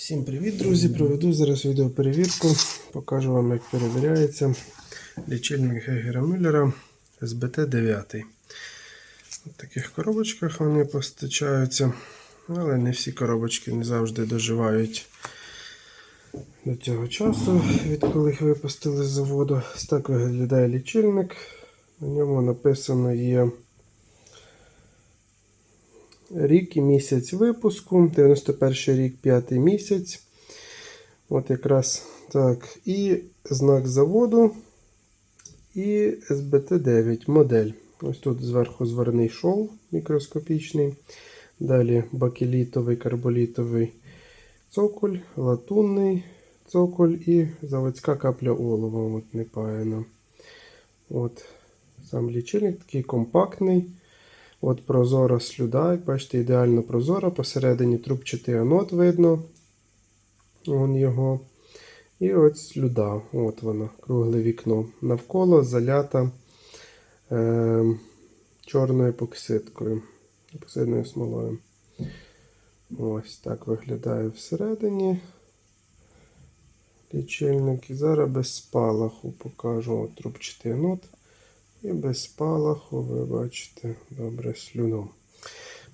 Всім привіт, друзі! Проведу зараз відеоперевірку. Покажу вам, як перевіряється лічильник Гегера Мюллера СБТ 9. В таких коробочках вони постачаються, але не всі коробочки не завжди доживають до цього часу, відколи їх випустили з заводу. Ось так виглядає лічильник. На ньому написано є рік і місяць випуску, 91 рік, 5 місяць. От якраз так. І знак заводу. І СБТ-9 модель. Ось тут зверху зварний шов мікроскопічний. Далі бакелітовий, карболітовий цоколь, латунний цоколь і заводська капля олова. От не паяна. От Сам лічильник такий компактний. От прозора слюда, як бачите, ідеально прозора. Посередині трубчатий анод видно. Вон його. І от слюда. От вона, кругле вікно. Навколо залята е, чорною епоксидкою, епоксидною смолою. Ось так виглядає всередині. Лічильник. І зараз без спалаху покажу от трубчатий анод. І без спалаху, ви бачите, добре слюну.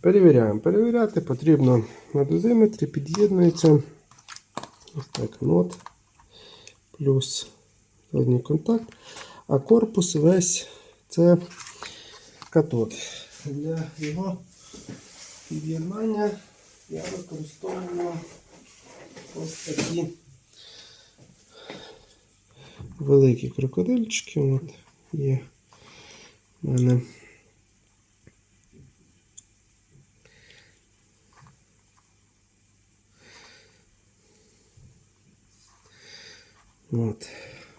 Перевіряємо. Перевіряти потрібно на дозиметрі, під'єднується. Ось так, нот, плюс задній контакт. А корпус весь це катод. Для його під'єднання я використовую ось такі великі крокодильчики. От є мене. От.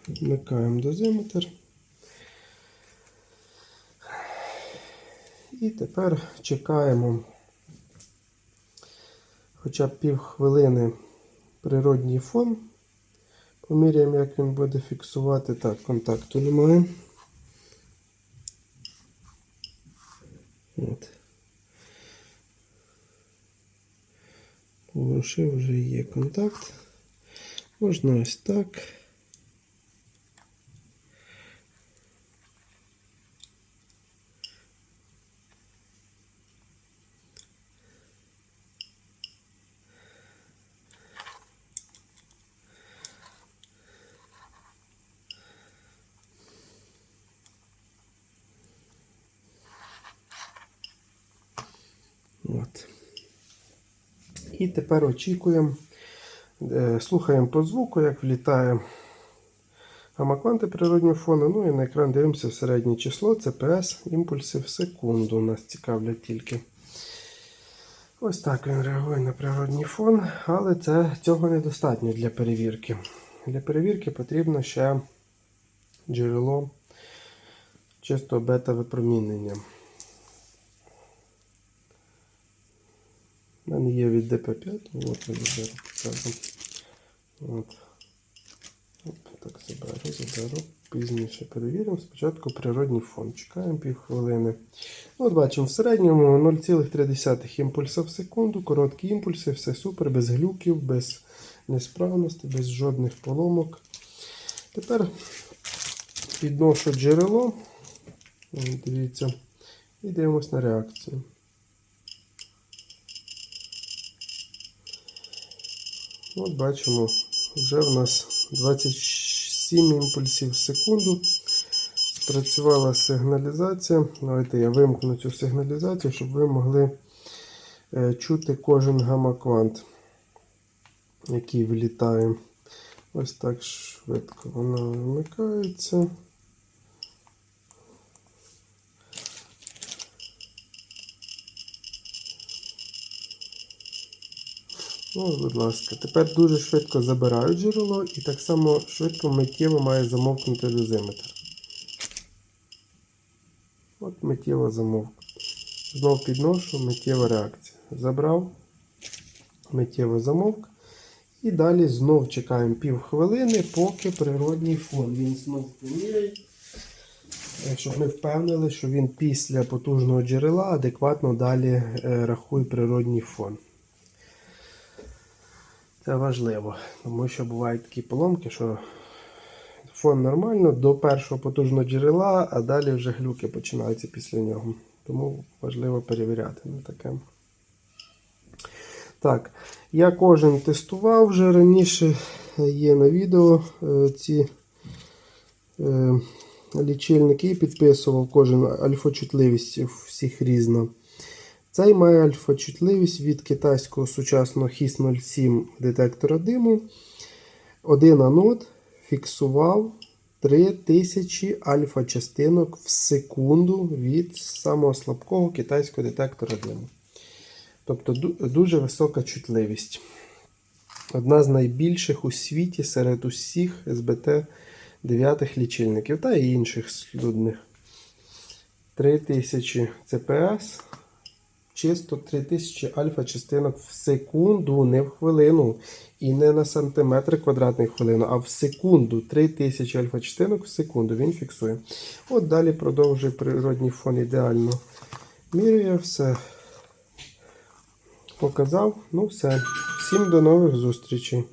Вмикаємо дозиметр. І тепер чекаємо хоча б пів хвилини природній фон. Поміряємо, як він буде фіксувати. Так, контакту немає. От. Поворушив вже є контакт. Можна ось так. От. І тепер очікуємо, е, слухаємо по звуку, як влітає гамма-кванти природнього фону. Ну і на екран дивимося середнє число, CPS, імпульси в секунду. Нас цікавлять тільки. Ось так він реагує на природній фон, але це, цього недостатньо для перевірки. Для перевірки потрібно ще джерело чистого бета-випромінення. У мене є від DP5, от я заберу покажу. От. Так заберу, заберу. Пізніше перевіримо. Спочатку природній фон. Чекаємо півхвилини. Ну, От бачимо, в середньому 0,3 імпульса в секунду. Короткі імпульси, все супер, без глюків, без несправності, без жодних поломок. Тепер підношу джерело. Дивіться. І дивимось на реакцію. От бачимо, вже в нас 27 імпульсів в секунду. Спрацювала сигналізація. Давайте я вимкну цю сигналізацію, щоб ви могли е, чути кожен гамаквант, який вилітає. Ось так швидко вона вмикається. Ну, будь ласка. Тепер дуже швидко забираю джерело і так само швидко миттєво має замовкнути дозиметр. От миттєво замовк. Знов підношу, миттєва реакція. Забрав, миттєво замовк. І далі знов чекаємо пів хвилини, поки природній фон. Він знов поміряє. е, Щоб ми впевнили, що він після потужного джерела адекватно далі е, рахує природній фон. Це важливо, тому що бувають такі поломки, що фон нормально до першого потужного джерела, а далі вже глюки починаються після нього. Тому важливо перевіряти на таке. Так, я кожен тестував вже раніше. Є на відео е, ці е, лічильники і підписував кожен альфа-чутливість всіх різна. Цей має альфа-чутливість від китайського сучасного HIS 07 детектора диму. Один анод фіксував 3000 альфа-частинок в секунду від самого слабкого китайського детектора диму. Тобто дуже висока чутливість. Одна з найбільших у світі серед усіх СБТ 9 лічильників та й інших слюдних. 3000 CPS, чисто 3000 альфа частинок в секунду, не в хвилину. І не на сантиметр квадратний хвилину, а в секунду. 3000 альфа частинок в секунду він фіксує. От далі продовжує природній фон ідеально. Мірює все. Показав. Ну все. Всім до нових зустрічей.